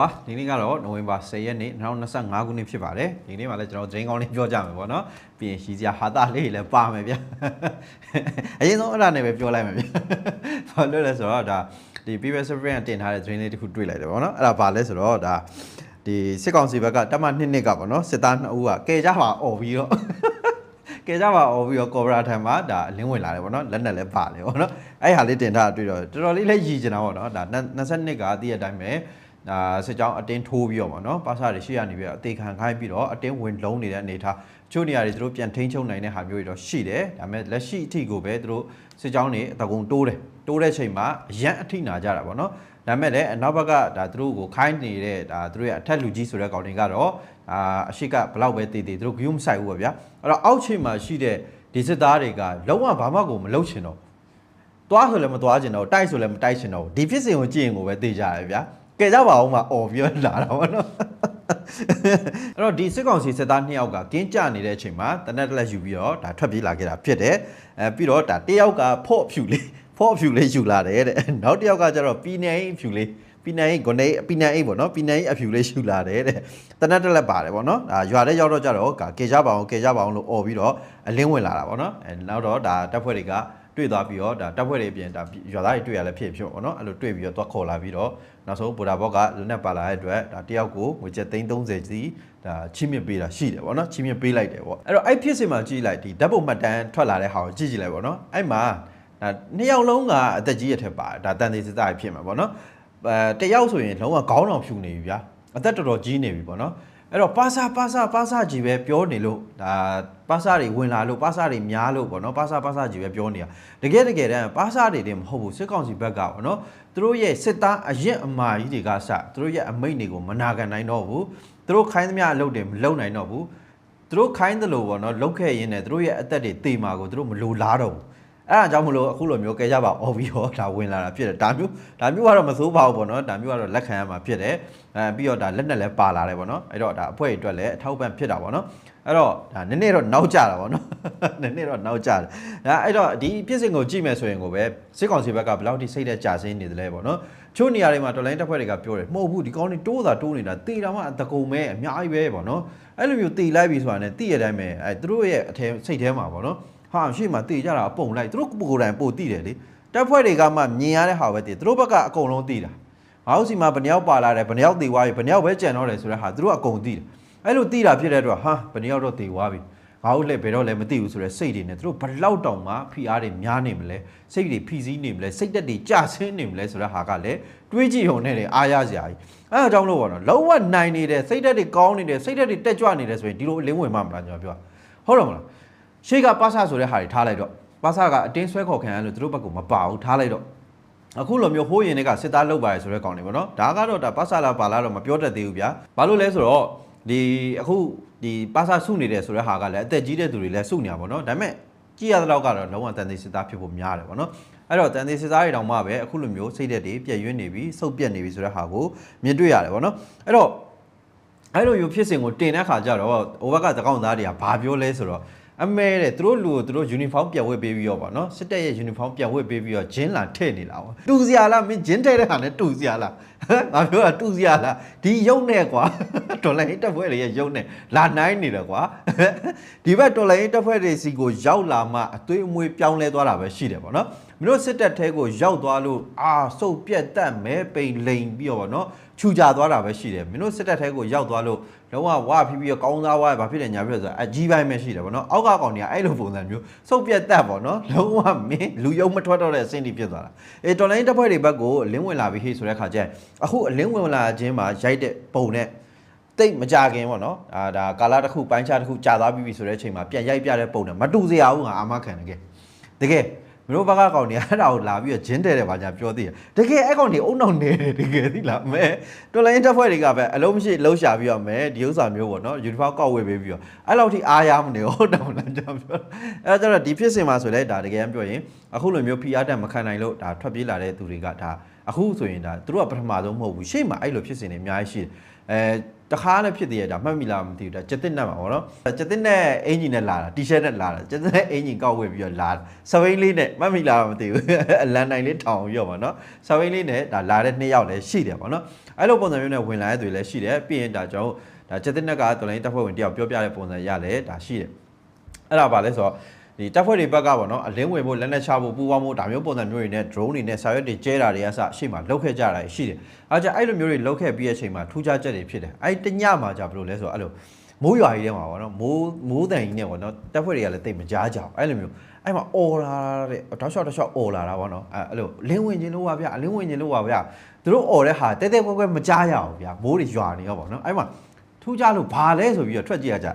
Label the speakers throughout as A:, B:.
A: ပါဒီနေ့ကတော့နိုဝင်ဘာ10ရက်နေ့2025ခုနှစ်ဖြစ်ပါတယ်ဒီနေ့မှလည်းကျွန်တော်ဂျင်းကောင်းလေးပြောကြမယ်ပေါ့နော်ပြီးရင်ရှိစရာဟာတာလေးတွေလည်းပါမယ်ဗျအရင်ဆုံးအဲ့ဒါနဲ့ပဲပြောလိုက်မယ်ဗျဘာလို့လဲဆိုတော့ဒါဒီ previous server ကတင်ထားတဲ့ drain လေးတစ်ခုတွေ့လိုက်တယ်ပေါ့နော်အဲ့ဒါဘာလဲဆိုတော့ဒါဒီစစ်ကောင်စီဘက်ကတမနှစ်နှစ်ကပေါ့နော်စစ်သား2ဦးကကဲကြပါអော်ပြီးတော့ကဲကြပါអော်ပြီးတော့ကော်ဘရာထံမှာဒါအလင်းဝင်လာတယ်ပေါ့နော်လက်နဲ့လည်းပါတယ်ပေါ့နော်အဲ့ဟာလေးတင်ထားတာတွေ့တော့တော်တော်လေးလည်းရည်ကျင်တာပေါ့နော်ဒါ22ကတည့်ရတိုင်းပဲ ဒါစစ်ကြောင်းအတင်းထိုးပြီးတော့ပေါ့နော်ပါစာတွေရှေ့ရနေပြီးတော့အသေးခံခိုင်းပြီးတော့အတင်းဝင်လုံးနေတဲ့အနေထားချို့နေရာတွေသူတို့ပြန်ထိန်းချုပ်နိုင်တဲ့ဟာမျိုးတွေတော့ရှိတယ်ဒါပေမဲ့လက်ရှိအထိကိုပဲသူတို့စစ်ကြောင်းတွေအတကုံတိုးတယ်တိုးတဲ့ချိန်မှာအရန်အထိနာကြတာပေါ့နော်ဒါပေမဲ့လည်းအနောက်ဘက်ကဒါသူတို့ကိုခိုင်းနေတဲ့ဒါသူတို့ရဲ့အထက်လူကြီးဆိုတဲ့ကောင်တွေကတော့အာအရှိကဘလောက်ပဲတည်တည်သူတို့ဂယုမဆိုင်ဘူးပေါ့ဗျာအဲ့တော့အောက်ချိန်မှာရှိတဲ့ဒီစစ်သားတွေကလုံးဝဘာမှကိုမလုပ်ချင်တော့သွားဆိုလည်းမသွားချင်တော့တိုက်ဆိုလည်းမတိုက်ချင်တော့ဒီဖြစ်စဉ်ကိုကြည့်ရင်ကိုပဲသိကြရဗျာ ကဲကြပါအောင်မអော်ပြောလာတာပေါ့နော်အဲ့တော့ဒီစစ်ကောင်စီစစ်သားနှစ်ယောက်ကကင်းကြနေတဲ့အချိန်မှာတနက်တက်လက်ယူပြီးတော့ဒါထွက်ပြေးလာခဲ့တာဖြစ်တယ်အဲပြီးတော့ဒါတစ်ယောက်ကဖော့ဖြူလေးဖော့ဖြူလေးယူလာတယ်တဲ့နောက်တစ်ယောက်ကကျတော့ပီနေအဖြူလေးပီနေဂွန်နေပီနေအိပေါ့နော်ပီနေအဖြူလေးယူလာတယ်တဲ့တနက်တက်လက်ပါတယ်ပေါ့နော်ဒါရွာတဲ့ရောက်တော့ကျတော့ကေကြပါအောင်ကေကြပါအောင်လို့អော်ပြီးတော့အလင်းဝင်လာတာပေါ့နော်အဲနောက်တော့ဒါတပ်ဖွဲ့တွေကတွေ့သွားပြီးတော့ဒါတပ်ဖွဲ့တွေအပြင်ဒါရွာသားတွေတွေ့ရလဲဖြစ်ဖြစ်ပေါ့နော်အဲ့လိုတွေ့ပြီးတော့သွားခေါ်လာပြီးတော့ နောက်ဆုံးဗိုလ်ဒါဘော့ကလူနဲ့ပါလာတဲ့အတွက်ဒါတယောက်ကိုငွေကျပ်330စီဒါချင်းမြင့်ပေးတာရှိတယ်ပေါ့နော်ချင်းမြင့်ပေးလိုက်တယ်ပေါ့အဲ့တော့အဲ့ဖြစ်စဉ်မှာကြည့်လိုက်ဒီဓာတ်ပုံမှတ်တမ်းထွက်လာတဲ့ဟာကိုကြည့်ကြည့်လိုက်ပေါ့နော်အဲ့မှာဒါနှစ်ယောက်လုံးကအသက်ကြီးရထက်ပါဒါတန်သေးစစ်သားဖြစ်မှာပေါ့နော်အဲတယောက်ဆိုရင်လုံးဝခေါင်းတော်ဖြူနေပြီဗျာအသက်တော်တော်ကြီးနေပြီပေါ့နော် အဲ့တော့ပါစာပါစာပါစာကြီးပဲပြောနေလို့ဒါပါစာတွေဝင်လာလို့ပါစာတွေများလို့ပေါ့နော်ပါစာပါစာကြီးပဲပြောနေတာတကယ်တကယ်တမ်းပါစာတွေတင်မဟုတ်ဘူးစစ်ကောင်စီဘက်ကပေါ့နော်သူတို့ရဲ့စစ်သားအရက်အမာကြီးတွေကစသူတို့ရဲ့အမိတ်တွေကိုမနာခံနိုင်တော့ဘူးသူတို့ခိုင်းသမျှအလုပ်တွေမလုပ်နိုင်တော့ဘူးသူတို့ခိုင်းသလိုပေါ့နော်လုပ်ခဲ့ရင်းနဲ့သူတို့ရဲ့အသက်တွေတေမာကိုသူတို့မလိုလားတော့ဘူး အဲ့ဒါကြောင့်မလို့အခုလိုမျိုးကြကြပါအော်ပြီးတော့ဒါဝင်လာတာဖြစ်တယ်ဒါမျိုးဒါမျိုးကတော့မစိုးပါဘူးပေါ့နော်ဒါမျိုးကတော့လက်ခံရမှာဖြစ်တယ်အဲပြီးတော့ဒါလက်နဲ့လည်းပါလာတယ်ပေါ့နော်အဲ့တော့ဒါအဖွဲ့အတွက်လည်းအထောက်ပံ့ဖြစ်တာပေါ့နော်အဲ့တော့ဒါနည်းနည်းတော့နောက်ကျတာပေါ့နော်နည်းနည်းတော့နောက်ကျတယ်ဒါအဲ့တော့ဒီပြစ်စင်ကိုကြည့်မယ်ဆိုရင်ကိုပဲစစ်ကောင်စီဘက်ကဘယ်လောက်ထိစိတ်သက်ကြဆင်းနေတယ်လဲပေါ့နော်ချို့နေရာတွေမှာတော်လိုင်းတက်ဖွဲ့တွေကပြောတယ်မဟုတ်ဘူးဒီကောင်းနေတိုးတာတိုးနေတာတေတာမှအတကုံပဲအများကြီးပဲပေါ့နော်အဲ့လိုမျိုးတေလိုက်ပြီဆိုတာနဲ့တိရတိုင်းပဲအဲသူတို့ရဲ့အထဲစိတ်ထဲမှာပေါ့နော် ဟာရှေ့မှာတေကြတာအပုံလိုက်သူတို့ကိုယ်တိုင်ပို့တိတယ်လေတက်ဖွဲ့တွေကမှမြင်ရတဲ့ဟာပဲတည်သူတို့ဘက်ကအကုန်လုံးတိတာငါတို့စီမှာဘယ်နှယောက်ပါလာတယ်ဘယ်နှယောက်တေသွားပြီဘယ်နှယောက်ပဲကြံတော့တယ်ဆိုတဲ့ဟာသူတို့ကအကုန်တိတယ်အဲ့လိုတိတာဖြစ်တဲ့အတွက်ဟာဘယ်နှယောက်တော့တေသွားပြီငါတို့လည်းဘယ်တော့လည်းမသိဘူးဆိုတဲ့စိတ်တွေနဲ့သူတို့ဘလောက်တောင်မှဖိအားတွေများနေမလဲစိတ်တွေဖိစီးနေမလဲစိတ်တက်တွေကြဆင်းနေမလဲဆိုတဲ့ဟာကလည်းတွေးကြည့်ုံနဲ့အားရစရာကြီးအဲအကြောင်းလို့ပေါ့နော်လုံးဝနိုင်နေတဲ့စိတ်တက်တွေကောင်းနေတဲ့စိတ်တက်တွေတက်ကြွနေတယ်ဆိုရင်ဒီလိုအလင်းဝင်မှမလားကျွန်တော်ပြောဟုတ်တော့မလား ရှေ့ကပါဆာဆိုတဲ့ဟာတွေထားလိုက်တော့ပါဆာကအတင်းဆွဲခေါ်ခံရလို့သူတို့ဘက်ကမပါဘူးထားလိုက်တော့အခုလိုမျိုးဟိုးရင်တွေကစစ်သားလောက်ပါရဆိုတဲ့ကောင်တွေပေါ့နော်ဒါကတော့ဒါပါဆာလာပါလာတော့မပြောတတ်သေးဘူးဗျာဘာလို့လဲဆိုတော့ဒီအခုဒီပါဆာစုနေတယ်ဆိုတဲ့ဟာကလည်းအသက်ကြီးတဲ့သူတွေလည်းစုနေတာပေါ့နော်ဒါပေမဲ့ကြည့်ရတဲ့လောက်ကတော့လုံးဝတန်သေးစစ်သားဖြစ်ဖို့များတယ်ပေါ့နော်အဲ့တော့တန်သေးစစ်သားတွေတောင်မှပဲအခုလိုမျိုးစိတ်သက်တွေပြည့်ရွံ့နေပြီစုပ်ပြက်နေပြီဆိုတဲ့ဟာကိုမြင်တွေ့ရတယ်ပေါ့နော်အဲ့တော့အဲ့လိုမျိုးဖြစ်စဉ်ကိုတင်တဲ့ခါကျတော့ဟိုဘက်ကသကောင်းသားတွေကဘာပြောလဲဆိုတော့ အမဲတဲ့သူတို့လူကိုသူတို့ uniform ပြန်ဝတ်ပေးပြီးတော့ဗောနော်စစ်တပ်ရဲ့ uniform ပြန်ဝတ်ပေးပြီးတော့ဂျင်းလာထည့်နေလားဗောတူစရာလားမင်းဂျင်းထည့်တဲ့ဟာနဲ့တူစရာလားငါပြောတာတူစရာလားဒီရုပ်နဲ့ကွာ တော်လိုင်းတက်ဖွဲ့တွေရဲ့ရုပ်နဲ့လာနိုင်နေတယ်ကွာဒီဘက်တော်လိုင်းတက်ဖွဲ့တွေစီကိုရောက်လာမှအသွေးအမွေးပြောင်းလဲသွားတာပဲရှိတယ်ဗောနော်မင်းတို့စစ်တပ်ထဲကိုရောက်သွားလို့အာစုပ်ပြက်တက်မဲပိန်လိန်ပြီးတော့ဗောနော်ခြူကြသွားတာပဲရှိတယ်မင်းတို့စစ်တပ်ထဲကိုရောက်သွားလို့လုံးဝဝါဖီးပြီးတော့ကောင်းသားဝါဘာဖြစ်တယ်ညာဖြစ်တယ်ဆိုတာအကြီးပိုင်းပဲရှိတယ်ဗောနော်အောက်ကကောင်တွေကအဲ့လိုပုံစံမျိုးစုပ်ပြက်တက်ဗောနော်လုံးဝမင်းလူယုံမထွက်တော့တဲ့အဆင့်ထိဖြစ်သွားတာအေးတော်လိုင်းတပ်ဖွဲ့တွေဘက်ကိုလင်းဝင်လာပြီးဟေ့ဆိုတဲ့ခါကျရင်အခုအလင်းဝင်လာခြင်းမှာရိုက်တဲ့ပုံနဲ့ တိတ်မကြခင်ပေါ့နော်အာဒါကာလာတစ်ခုပိုင်းခြားတစ်ခုကြာသွားပြီပြီဆိုတဲ့အချိန်မှာပြန်ရိုက်ပြတဲ့ပုံနဲ့မတူစရာဘူးငါအာမခံတကယ်တကယ်မတို့ဘက်ကကောင်တွေအဲ့ဒါကိုလာပြီးတော့ဂျင်းတယ်တယ်ပါညာပြောသေးတယ်တကယ်အဲ့ကောင်တွေအုံနောက်နေတယ်တကယ်သိလားမဲတော်လိုင်းတပ်ဖွဲ့တွေကပဲအလုံးမရှိလှုပ်ရှားပြီးတော့မဲဒီဥစ္စာမျိုးပေါ့နော်ယူနီဖောင်းကောက်ဝေပေးပြီးတော့အဲ့လောက်ထိအားရမနေဟုတ်တယ်မလားကျွန်တော်ပြောအဲ့တော့ဒီဖြစ်စဉ်မှာဆိုလဲဒါတကယ်ပြောရင်အခုလိုမျိုး PR တက်မခံနိုင်လို့ဒါထွက်ပြေးလာတဲ့သူတွေကဒါအခုဆိုရင်ဒါသူတို့ကပထမဆုံးမဟုတ်ဘူးရှေ့မှာအဲ့လိုဖြစ်စဉ်တွေအများကြီးရှိတယ်အဲ တခါလည်းဖြစ်သေးရတာမှတ်မိလားမသိဘူးဒါကျက်တစ်နဲ့ပါဗောနော်ကျက်တစ်နဲ့အင်ဂျင်နဲ့လာတာတီရှပ်နဲ့လာတာကျက်တစ်နဲ့အင်ဂျင်ကောက်ဝယ်ပြီးတော့လာတာစပိန်လေးနဲ့မှတ်မိလားမသိဘူးအလန်နိုင်လေးထောင်ရောဗောနော်စပိန်လေးနဲ့ဒါလာတဲ့နှစ်ယောက်လည်းရှိတယ်ဗောနော်အဲ့လိုပုံစံမျိုးနဲ့ဝင်လာတဲ့သူတွေလည်းရှိတယ်ပြီးရင်ဒါကြောင့်ဒါကျက်တစ်နဲ့ကတော်လိုင်းတပ်ဖွဲ့ဝင်တယောက်ပြောပြတဲ့ပုံစံရလဲဒါရှိတယ်အဲ့ဒါပါလဲဆိုတော့ ဒီတပ်ဖွဲ့တွေဘက်ကပေါ့နော်အလင်းဝင်ဖို့လက်နက်ချဖို့ပူပေါင်းဖို့ဒါမျိုးပုံစံမျိုးတွေနဲ့ drone တွေနဲ့စာရွက်တွေကျဲတာတွေအစရှေ့မှာလောက်ခဲ့ကြတာရှိတယ်။အားကြအဲ့လိုမျိုးတွေလောက်ခဲ့ပြီးတဲ့အချိန်မှာထူးခြားချက်တွေဖြစ်တယ်။အဲ့တညမှာじゃဘယ်လိုလဲဆိုတော့အဲ့လိုမိုးရွာကြီးထဲမှာပေါ့နော်မိုးမိုးတန်ကြီးနဲ့ပေါ့နော်တပ်ဖွဲ့တွေကလည်းတိတ်မကြားကြအောင်အဲ့လိုမျိုးအဲ့မှာအော်လာတဲ့တောက်လျှောက်တောက်လျှောက်အော်လာတာပေါ့နော်အဲ့အဲ့လိုလင်းဝင်ခြင်းလို့ပါဗျအလင်းဝင်ခြင်းလို့ပါဗျသူတို့အော်တဲ့ဟာတဲတဲကွက်ကွက်မကြားရအောင်ဗျမိုးတွေရွာနေရောပေါ့နော်အဲ့မှာထူးခြားလို့ဘာလဲဆိုပြီးတော့ထွက်ကြည့်ရကြ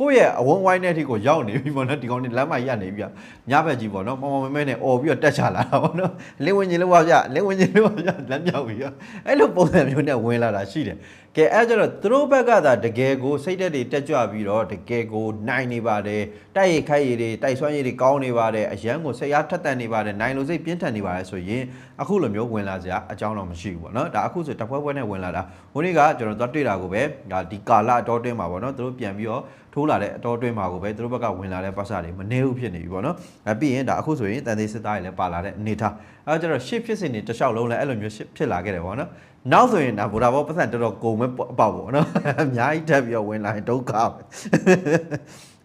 A: ကိုယ့်ရဲ့အဝန်းဝိုင်းတဲ့အထိကိုရောက်နေပြီပေါ့နော်ဒီကောင်နေလမ်းမရနေပြီညဘက်ကြီးပေါ့နော်မောင်မောင်မဲမဲနဲ့អော်ပြီးတော့တက်ချလာတာပေါ့နော်လင်းဝင်ခြင်းလို့ပါဗျလင်းဝင်ခြင်းလို့ပါဗျလမ်းမြောက်ပြီးတော့အဲ့လိုပုံစံမျိုးနဲ့ဝင်လာတာရှိတယ် ကဲအဲ့ကျတော့သူတို့ဘက်ကသာတကယ်ကိုစိတ်သက်တွေတက်ကြွပြီးတော့တကယ်ကိုနိုင်နေပါတယ်တိုက်ရိုက်ခိုက်ရည်တွေတိုက်ဆွမ်းရည်တွေကောင်းနေပါတယ်အရန်ကိုစိတ်အားထက်သန်နေပါတယ်နိုင်လို့စိတ်ပြင်းထန်နေပါတယ်ဆိုရင်အခုလိုမျိုးဝင်လာစရာအကြောင်းတော့မရှိဘူးပေါ့နော်ဒါအခုဆိုတပွဲပွဲနဲ့ဝင်လာတာဟိုနေ့ကကျွန်တော်သွားတွေ့တာကိုပဲဒါဒီကာလအတော်တွင်းမှာပေါ့နော်သူတို့ပြန်ပြီးတော့ထိုးလာတဲ့အတော်တွင်းမှာကိုပဲသူတို့ဘက်ကဝင်လာတဲ့ပတ်စတွေမနေဘူးဖြစ်နေပြီပေါ့နော်အဲပြီးရင်ဒါအခုဆိုရင်တန်သေးစစ်သားတွေလည်းပါလာတဲ့အနေထားအဲကျတော့ရှစ်ဖြစ်စင်တွေတစ်လျှောက်လုံးလည်းအဲ့လိုမျိုးဖြစ်လာခဲ့တယ်ပေါ့နော်နောက်ဆိုရင်ဒါဗုဒ္ဓဘောပတ်စံတော်တော်ကုန်မဲ့ပေါ့ပေါ့နော်အများကြီးတက်ပြီးတော့ဝင်လာရင်ဒုက္ခပဲ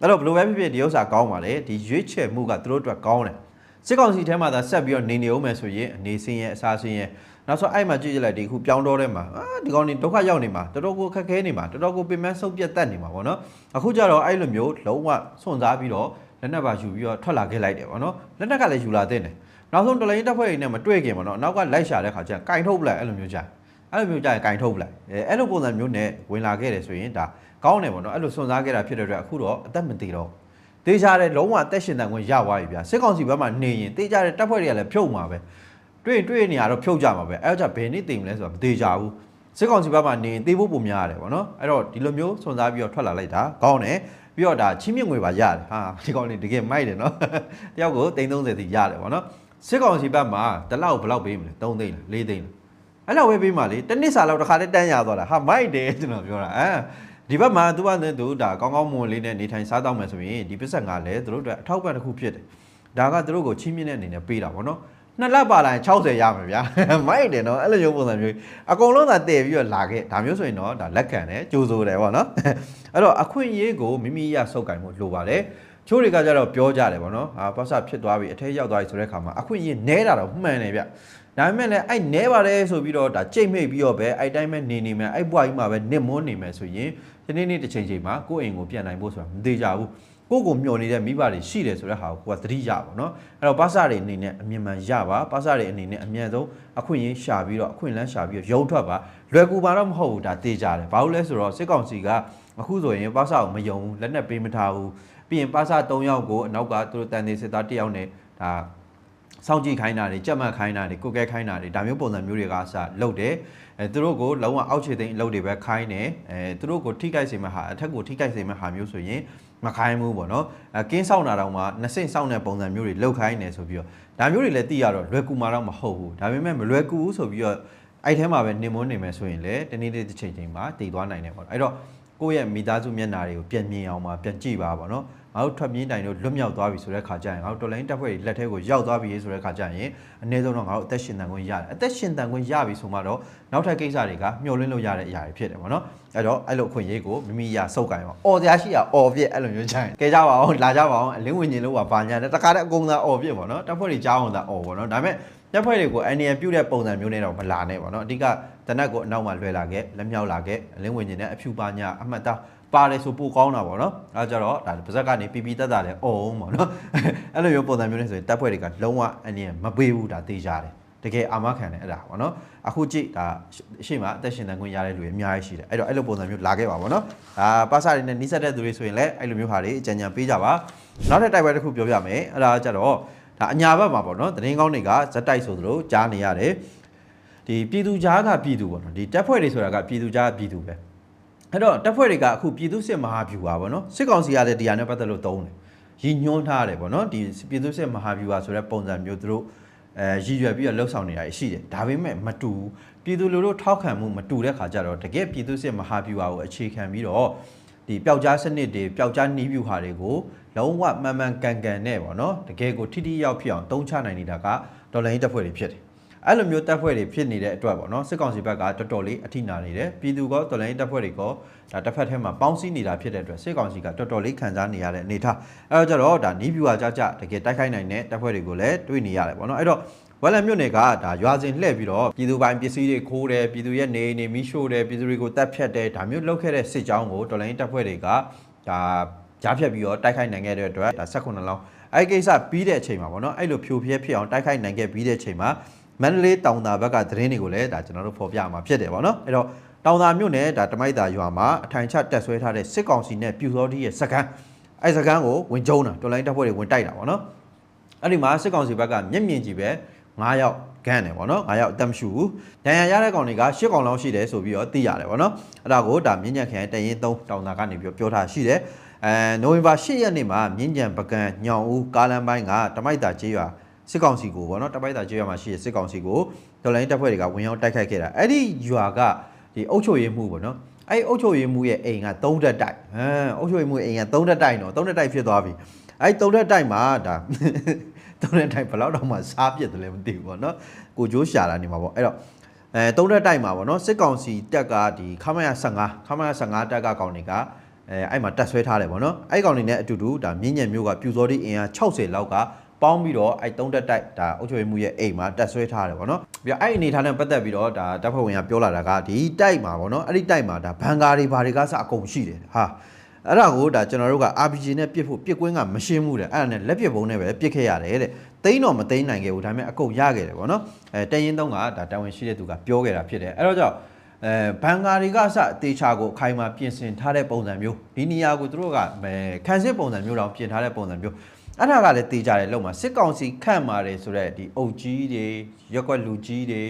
A: အဲ့တော့ဘယ်လိုပဲဖြစ်ဖြစ်ဒီဥစ္စာကောင်းပါလေဒီရွေးချယ်မှုကသူတို့အတွက်ကောင်းတယ်စစ်ကောင်စီထဲမှာသာဆက်ပြီးတော့နေနေအောင်မယ်ဆိုရင်အနေစင်းရဲ့အစားစင်းရဲ့နောက်ဆိုအဲ့မှာကြည့်ကြလိုက်ဒီခုပြောင်းတော့တဲ့မှာအာဒီကောင်နေဒုက္ခရောက်နေမှာတော်တော်ကိုခက်ခဲနေမှာတော်တော်ကိုပင်မဆုပ်ပြတ်တက်နေမှာပေါ့နော်အခုကျတော့အဲ့လိုမျိုးလုံးဝစွန့်စားပြီးတော့လက်နက်ပါယူပြီးတော့ထွက်လာခဲ့လိုက်တယ်ပေါ့နော်လက်နက်ကလည်းယူလာတဲ့တယ်နောက်ဆုံးတလိုင်းတပ်ဖွဲ့တွေနဲ့မတွေ့ခင်ပေါ့နော်နောက်ကလိုက်ရှာတဲ့ခါကျကင်ထုတ်ပလိုက်အဲ့လိုမျိုးကြာ အဲ့လိုမျိုးကြာရင်ကင်ထုတ်ပလိုက်အဲအဲ့လိုပုံစံမျိုးနဲ့ဝင်လာခဲ့တယ်ဆိုရင်ဒါကောင်းတယ်ပေါ့နော်အဲ့လိုစွန့်စားခဲ့တာဖြစ်တဲ့အတွက်အခုတော့အသက်မသေးတော့တေးကြတဲ့လုံးဝအသက်ရှင်တန်ခွင့်ရသွားပြီဗျာစစ်ကောင်စီဘက်မှာနေရင်တေးကြတဲ့တပ်ဖွဲ့တွေကလည်းဖြုတ်မှာပဲတွေ့တွေ့နေရတော့ဖြုတ်ကြမှာပဲအဲ့တော့ဘယ်နည်းတင်မလဲဆိုတာမသေးကြဘူးစစ်ကောင်စီဘက်မှာနေရင်တေးဖို့ပုံများရတယ်ပေါ့နော်အဲ့တော့ဒီလိုမျိုးစွန့်စားပြီးတော့ထွက်လာလိုက်တာကောင်းတယ်ပြီးတော့ဒါချင်းမြင့်ငွေပါရတယ်ဟာဒီကောင်နေတကယ်မိုက်တယ်နော်တယောက်ကို330စီရတယ်ပေါ့နော်စစ်ကောင်စီဘက်မှာတစ်လောက်ဘယ်လောက်ပေးမလဲ3သိန်းလား4သိန်းလား အဲ့လောက်ပဲပေးမှလေတစ်နှစ်စာလောက်တစ်ခါတည်းတန်းရသွားတာဟာမိုက်တယ်ကျွန်တော်ပြောတာအဲဒီဘက်မှာသူကလည်းသူဒါကောင်းကောင်းမွန်လေးနဲ့နေထိုင်စားတော့မယ်ဆိုရင်ဒီပစ္စက်ကလည်းသူတို့အတွက်အထောက်ပံ့တစ်ခုဖြစ်တယ်ဒါကသူတို့ကိုချင်းမြင့်တဲ့အနေနဲ့ပေးတာပေါ့နော်နှစ်လက်ပါလာရင်60ရမယ်ဗျာမိုက်တယ်နော်အဲ့လိုမျိုးပုံစံမျိုးအကုန်လုံးသာတည်ပြီးတော့လာခဲ့ဒါမျိုးဆိုရင်တော့ဒါလက်ခံတယ်ကြိုးစိုးတယ်ပေါ့နော်အဲ့တော့အခွင့်အရေးကိုမိမိရစုပ်ကင်မှုလိုပါတယ်ချိုးတွေကကြတော့ပြောကြတယ်ပေါ့နော်အာပတ်စဖြစ်သွားပြီအထက်ရောက်သွားပြီဆိုတဲ့ခါမှာအခွင့်အရေးနဲတာတော့မှန်တယ်ဗျ ဒါပေမဲ့လည်းအဲ့နဲပါတယ်ဆိုပြီးတော့ဒါကြိတ်မိတ်ပြီးတော့ပဲအဲ့တိုင်းပဲနေနေမယ်အဲ့ဘွားကြီးမှာပဲနစ်မွန်းနေမယ်ဆိုရင်ဒီနေ့နေ့တစ်ချိန်ချိန်မှာကိုယ့်အိမ်ကိုပြန်နိုင်ဖို့ဆိုတာမသေးကြဘူးကိုကိုမျှော်နေတဲ့မိဘတွေရှိတယ်ဆိုတဲ့ဟာကိုကိုကသတိရပါတော့အဲ့တော့ပါစတွေအနေနဲ့အမြင်မှန်ရပါပါစတွေအနေနဲ့အမြန်ဆုံးအခွင့်အရေးရှာပြီးတော့အခွင့်အလန်းရှာပြီးတော့ရုံထွက်ပါလွယ်ကူပါတော့မဟုတ်ဘူးဒါတေးကြတယ်ဘာလို့လဲဆိုတော့စစ်ကောင်စီကအခုဆိုရင်ပါစကိုမယုံဘူးလက်နက်ပေးမထားဘူးပြီးရင်ပါစ3ယောက်ကိုအနောက်ကသူတို့တန်သေးစစ်သား1ယောက်နဲ့ဒါ စောင့်ကြည့်ခိုင်းတာတွေကြက်မှတ်ခိုင်းတာတွေကိုကဲခိုင်းတာတွေဒါမျိုးပုံစံမျိုးတွေကအစလုပ်တယ်အဲသူတို့ကိုလုံးဝအောက်ခြေသိမ်းအလုပ်တွေပဲခိုင်းတယ်အဲသူတို့ကိုထိခိုက်စေမဲ့ဟာအထက်ကိုထိခိုက်စေမဲ့ဟာမျိုးဆိုရင်မခိုင်းဘူးပေါ့နော်အဲကင်းဆောင်တာတော့မှနှစ်ဆင့်ဆောင်တဲ့ပုံစံမျိုးတွေလောက်ခိုင်းနေဆိုပြီးတော့ဒါမျိုးတွေလည်းသိရတော့လွယ်ကူမှာတော့မဟုတ်ဘူးဒါပေမဲ့မလွယ်ကူဘူးဆိုပြီးတော့အဲ့ထဲမှာပဲနေမွန်းနေမယ်ဆိုရင်လည်းတနေ့တစ်ချိန်ချိန်မှာတည်သွားနိုင်တယ်ပေါ့အဲ့တော့ကိုယ့်ရဲ့မိသားစုမျက်နှာတွေကိုပြန်မြင်အောင်ပါပြန်ကြည့်ပါပေါ့နော် ငါတို့ထွက်ပြေးတိုင်တို့လွတ်မြောက်သွားပြီဆိုတဲ့ခါကျရင်ငါတို့တော်လိုင်းတက်ဖွဲ့တွေလက်ထဲကိုရောက်သွားပြီဆိုတဲ့ခါကျရင်အနည်းဆုံးတော့ငါတို့အသက်ရှင်တန်ခွင့်ရတယ်အသက်ရှင်တန်ခွင့်ရပြီဆိုမှတော့နောက်ထပ်ကိစ္စတွေကမျှော်လင့်လို့ရတဲ့အရာတွေဖြစ်တယ်ပေါ့နော်အဲ့တော့အဲ့လိုအခွင့်အရေးကိုမိမိရစုပ်ကိုင်ပါအော်တရားရှိရအော်ပြစ်အဲ့လိုမျိုးကြရင်ကဲကြပါအောင်လာကြပါအောင်အလင်းဝင်ခြင်းလို့ပါဘာညာနဲ့တခါတည်းအကုန်သာအော်ပြစ်ပေါ့နော်တက်ဖွဲ့တွေကြားအောင်သာအော်ပေါ့နော်ဒါပေမဲ့ရက်ဖွဲ့တွေကိုအန်နီယံပြုတ်တဲ့ပုံစံမျိုးနဲ့တော့မလာနဲ့ပေါ့နော်အဓိကတနက်ကိုအနောက်မှာလွှဲလာခဲ့လက်မြောက်လာခဲ့အလင်းဝင်ခြင်းနဲ့အဖြူပါညာအမှတ်သား ပါတယ်ဆိုပိုကောင်းတာပေါ့နော်အဲကြတော့ဒါပါဇက်ကနေပီပီတက်တာလဲအော်ပေါ့နော်အဲ့လိုမျိုးပုံစံမျိုးနဲ့ဆိုရင်တပ်ဖွဲ့တွေကလုံးဝအန်နီယံမပေးဘူးဒါသိကြတယ်တကယ်အာမခံတယ်အဲ့ဒါပေါ့နော်အခုကြည့်ဒါအရှိမအသက်ရှင်တန်ခွင့်ရတဲ့လူတွေအများကြီးရှိတယ်အဲ့တော့အဲ့လိုပုံစံမျိုးလာခဲ့ပါပေါ့နော်ဒါပါစာတွေနဲ့နှိစက်တဲ့သူတွေဆိုရင်လည်းအဲ့လိုမျိုးဟာတွေအကြံဉာဏ်ပေးကြပါနောက်ထပ်တိုက်ပွဲတစ်ခုပြောပြမယ်အဲ့ဒါကြတော့ဒါအညာဘက်မှာပေါ့နော်တရင်ကောင်းတွေကဇက်တိုက်ဆိုသလိုကြားနေရတယ်ဒီပြည်သူကြားကပြည်သူပေါ့နော်ဒီတပ်ဖွဲ့တွေဆိုတာကပြည်သူကြားပြည်သူပဲ အဲ့တော့တပ်ဖွဲ့တွေကအခုပြည်သူစစ်မဟာဗျူဟာပေါ့နော်စစ်ကောင်စီကလည်းတရားနဲ့ပတ်သက်လို့တုံးတယ်ရည်ညွှန်းထားတယ်ပေါ့နော်ဒီပြည်သူစစ်မဟာဗျူဟာဆိုတဲ့ပုံစံမျိုးသူတို့အဲရည်ရွယ်ပြီးတော့လှုပ်ဆောင်နေတာရှိတယ်ဒါပေမဲ့မတူဘူးပြည်သူလူထုထောက်ခံမှုမတူတဲ့ခါကျတော့တကယ်ပြည်သူစစ်မဟာဗျူဟာကိုအခြေခံပြီးတော့ဒီပျောက်ကြားစနစ်တွေပျောက်ကြားနီးဗျူဟာတွေကိုလုံးဝမှန်မှန်ကန်ကန်နဲ့ပေါ့နော်တကယ်ကိုထိထိရောက်ဖြစ်အောင်တုံးချနိုင်နေတာကဒေါ်လာရင်းတပ်ဖွဲ့တွေဖြစ်တယ် အဲ့လိုမျိုးတပ်ဖွဲ့တွေဖြစ်နေတဲ့အတွက်ပေါ့နော်စစ်ကောင်စီဘက်ကတော်တော်လေးအထိနာနေတယ်ပြည်သူကဒေါ်လာရင်းတပ်ဖွဲ့တွေကဒါတစ်ဖက်ထဲမှာပေါင်းစည်းနေတာဖြစ်တဲ့အတွက်စစ်ကောင်စီကတော်တော်လေးခံစားနေရတဲ့အနေအထားအဲ့တော့ကျတော့ဒါနီးဗျူဟာကြကြတကယ်တိုက်ခိုက်နိုင်တဲ့တပ်ဖွဲ့တွေကိုလည်းတွေ့နေရတယ်ပေါ့နော်အဲ့တော့ဝက်လက်မြို့နယ်ကဒါရွာစဉ်လှည့်ပြီးတော့ပြည်သူပိုင်ပစ္စည်းတွေခိုးတယ်ပြည်သူရဲ့နေအိမ်တွေမိရှို့တယ်ပြည်သူတွေကိုတပ်ဖြတ်တယ်ဒါမျိုးလုပ်ခဲ့တဲ့စစ်ကြောင်းကိုတော်လိုင်းတပ်ဖွဲ့တွေကဒါကြားဖြတ်ပြီးတော့တိုက်ခိုက်နိုင်ခဲ့တဲ့အတွက်ဒါ18လောင်းအဲ့ဒီကိစ္စပြီးတဲ့အချိန်မှာပေါ့နော်အဲ့လိုဖြိုဖျက်ဖြစ်အောင်တိုက်ခိုက်နိုင်ခဲ့ပြီးတဲ့အချိန်မှာ မန္တလေးတောင်သာဘက်ကသတင်းတွေကိုလည်းဒါကျွန်တော်တို့ဖော်ပြမှာဖြစ်တယ်ပေါ့နော်အဲ့တော့တောင်သာမြို့နယ်ဒါတမိုက်တာရွာမှာအထိုင်ချတက်ဆွဲထားတဲ့စစ်ကောင်စီနဲ့ပြူစောတိရဲ့စကန်အဲ့စကန်ကိုဝင်ကျုံတာတော်လိုင်းတပ်ဖွဲ့တွေဝင်တိုက်တာပေါ့နော်အဲ့ဒီမှာစစ်ကောင်စီဘက်ကမျက်မြင်ကြည့်ပဲ9ယောက်ခန်းတယ်ဗောနော်9ယောက်အသက်မရှူဘူးဒဏ်ရာရတဲ့ကောင်တွေက10ကောင်လောက်ရှိတယ်ဆိုပြီးတော့သိရတယ်ဗောနော်အဲ့ဒါကိုဒါမြင့်ညံခရိုင်တရင်3တောင်သာကနေပြီးတော့ပြောထားရှိတယ်အဲနိုဝင်ဘာ10ရက်နေ့မှာမြင့်ညံပကံညောင်ဦးကားလမ်းပိုင်းကတမိုက်တာကျေးရွာ စစ်ကောင်စီကိုဗောနော်တမိုက်တာကျေးရွာမှာရှိတဲ့စစ်ကောင်စီကိုဒေါ်လာရင်းတပ်ဖွဲ့တွေကဝင်ရောက်တိုက်ခိုက်ခဲ့တာအဲ့ဒီရွာကဒီအုတ်ချိုရေးမှုဗောနော်အဲ့ဒီအုတ်ချိုရေးမှုရဲ့အိမ်က3တက်တိုက်ဟမ်အုတ်ချိုရေးမှုရဲ့အိမ်က3တက်တိုက်နော်3တက်တိုက်ဖြစ်သွားပြီအဲ့ဒီ3တက်တိုက်မှာဒါသုံးတဲ့တိုက်ဘယ်လောက်တော့မှစားပြစ်တယ်လည်းမသိဘူးပေါ့နော်ကိုကျိုးရှာလာနေမှာပေါ့အဲ့တော့အဲသုံးတဲ့တိုက်မှာပေါ့နော်စစ်ကောင်စီတက်ကဒီခမရ15ခမရ15တက်ကကောင်တွေကအဲအဲ့မှာတက်ဆွဲထားတယ်ပေါ့နော်အဲ့ကောင်တွေနဲ့အတူတူဒါမြင်းညံမျိုးကပြူစောတိအင်အား60လောက်က ပေါင်းပြီးတော့အဲ့သုံးတက်တိုက်ဒါအုပ်ချုပ်ရေးမှုရဲ့အိမ်မှာတက်ဆွဲထားတယ်ပေါ့နော်ပြီးတော့အဲ့အနေထားနဲ့ပတ်သက်ပြီးတော့ဒါတပ်ဖွဲ့ဝင်ကပြောလာတာကဒီတိုက်မှာပေါ့နော်အဲ့ဒီတိုက်မှာဒါဘန်ကာတွေဘာတွေကစအကုန်ရှိတယ်ဟာအဲ့ဒါကိုဒါကျွန်တော်တို့က RPG နဲ့ပြစ်ဖို့ပြစ်ကွင်းကမရှင်းဘူးတဲ့အဲ့ဒါနဲ့လက်ပြပုံနဲ့ပဲပြစ်ခဲ့ရတယ်တဲ့သိန်းတော့မသိန်းနိုင်ခဲ့ဘူးဒါပေမဲ့အကုန်ရခဲ့တယ်ပေါ့နော်အဲတရင်သုံးကဒါတာဝန်ရှိတဲ့သူကပြောခဲ့တာဖြစ်တယ်အဲ့တော့ကြောင့်အဲဘန်ကာတွေကစအသေးချာကိုအခိုင်အမာပြင်ဆင်ထားတဲ့ပုံစံမျိုးဒီနေရာကိုသူတို့ကအဲခံစစ်ပုံစံမျိုးတောင်ပြင်ထားတဲ့ပုံစံမျိုး အဲ့ဒါကလည်းတေးကြတယ်လုံမှာစစ်ကောင်စီခန့်မာတယ်ဆိုတော့ဒီအုတ်ကြီးတွေရက်ွက်လူကြီးတွေ